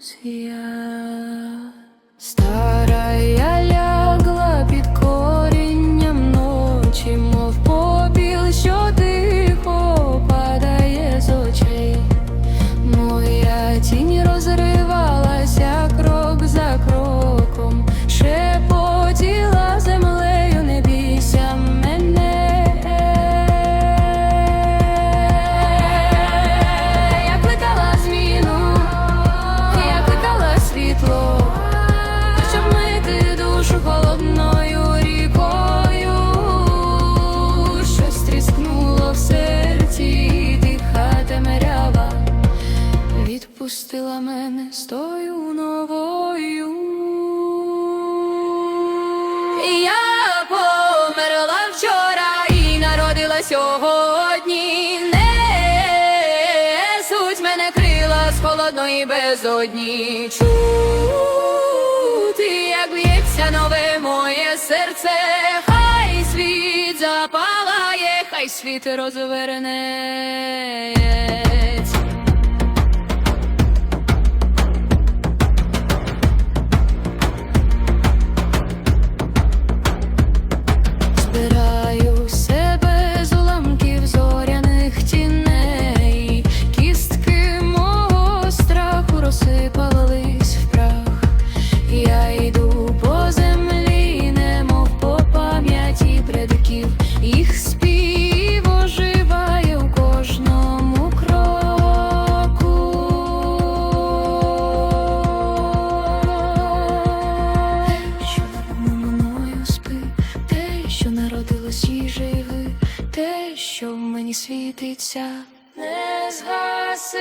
See мене з тою новою. Я померла вчора і народила сьогодні. Не суть мене крила з холодної безодні. Чути, як б'ється нове моє серце, хай світ запалає, хай світ розверне. всі живи, те, що мені світиться, не згаси.